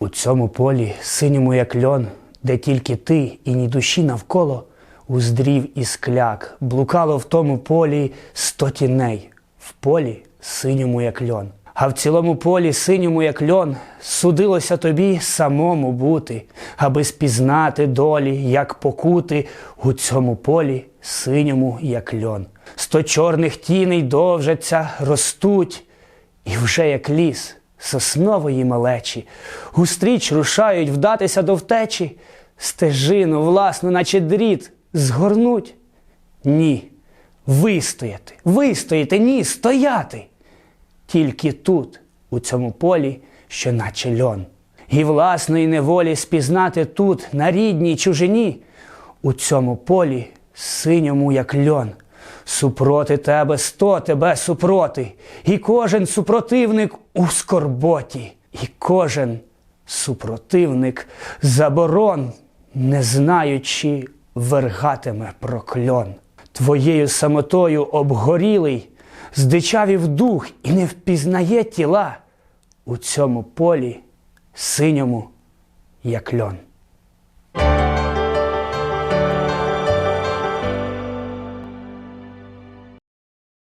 У цьому полі, синьому як льон, де тільки ти і ні душі навколо, уздрів і скляк, блукало в тому полі сто тіней, в полі синьому як льон. А в цілому полі, синьому як льон, судилося тобі самому бути, аби спізнати долі, як покути у цьому полі, синьому як льон. Сто чорних тіней довжаться, ростуть, і вже як ліс соснової малечі, густріч рушають вдатися до втечі, стежину власну, наче дріт, згорнуть. Ні, вистояти, вистояти, ні, стояти. Тільки тут, у цьому полі, що наче льон. І власної неволі спізнати тут, на рідній чужині, у цьому полі, синьому, як льон. Супроти тебе сто тебе супроти, і кожен супротивник у скорботі, і кожен супротивник заборон, не знаючи, вергатиме прокльон. Твоєю самотою обгорілий, здичавів дух і не впізнає тіла у цьому полі, синьому, як льон.